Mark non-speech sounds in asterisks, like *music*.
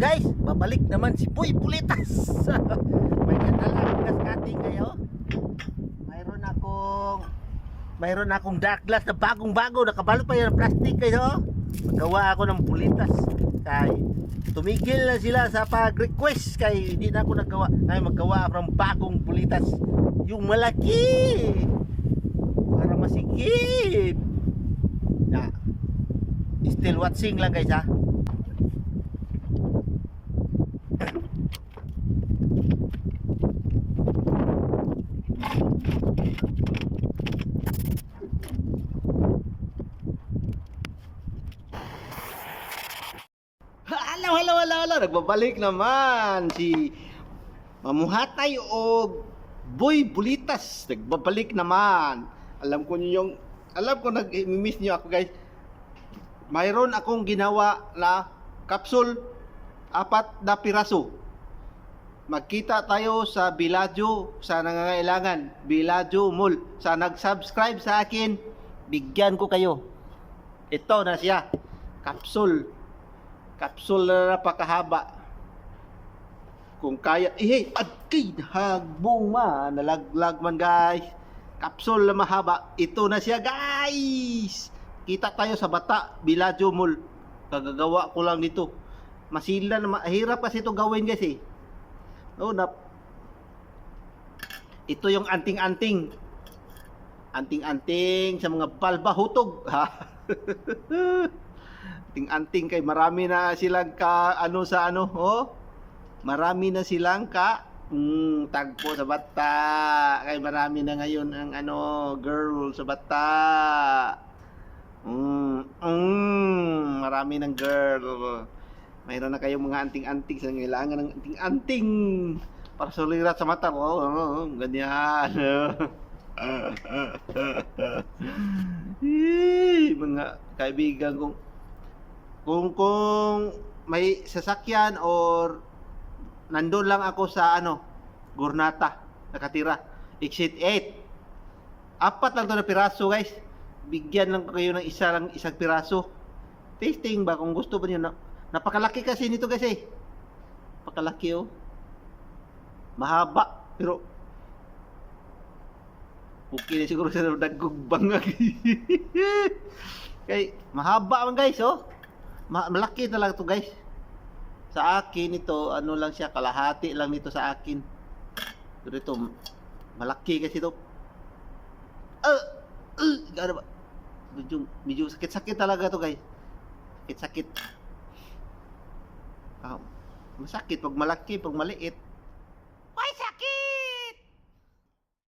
Guys, babalik naman si Boy Pulitas. *laughs* May kanalang cutting kayo. Mayroon akong mayroon akong dark glass na bagong bago nakabalot pa yan ng plastic kayo. Magawa ako ng pulitas. Kay tumigil na sila sa pag-request kay hindi na ako nagawa. Kaya magawa ng bagong pulitas. Yung malaki. Para masikip. Na. Still watching lang guys ha. Hello. Nagbabalik naman si Mamuhatay o Boy Bulitas. Nagbabalik naman. Alam ko niyo yung alam ko nag-miss niyo ako guys. Mayroon akong ginawa na capsule apat na piraso. Magkita tayo sa Biladyo sa nangangailangan. Biladyo Mall. Sa nag-subscribe sa akin, bigyan ko kayo. Ito na siya. Capsule kapsul na napakahaba. Kung kaya, eh, agkay, hagbong man, nalaglag man guys. Kapsul na mahaba, ito na siya guys. Kita tayo sa Bata, Biladyo Mall. Kagagawa ko lang dito. Masila na, mahirap kasi ito gawin guys eh. Oh, na, ito yung anting-anting. Anting-anting sa mga balbahutog. Ha? *laughs* anting-anting kay marami na silang ka ano sa ano oh. Marami na silang ka mm, tagpo sa bata. Kay marami na ngayon ang ano girl sa bata. Mm, mm, marami ng girl. Mayroon na kayong mga anting-anting sa kailangan ng anting-anting para sulirat sa mata oh, oh ganyan. *laughs* Eh, mga kaibigan kong kung kung may sasakyan or nandun lang ako sa ano Gurnata nakatira exit 8 apat lang to na piraso guys. Bigyan lang kayo ng isa lang isang piraso. Tasting ba kung gusto ba niyo? Na, napakalaki kasi nito guys eh. Napakalaki oh. Mahaba pero okay na siguro sa dagugbang *laughs* kay mahaba man guys oh malaki talaga to guys. Sa akin ito, ano lang siya, kalahati lang nito sa akin. Pero ito, malaki kasi ito. Uh, uh, gano ba? Medyo, medyo sakit-sakit talaga to guys. Sakit-sakit. Ah, masakit pag malaki, pag maliit.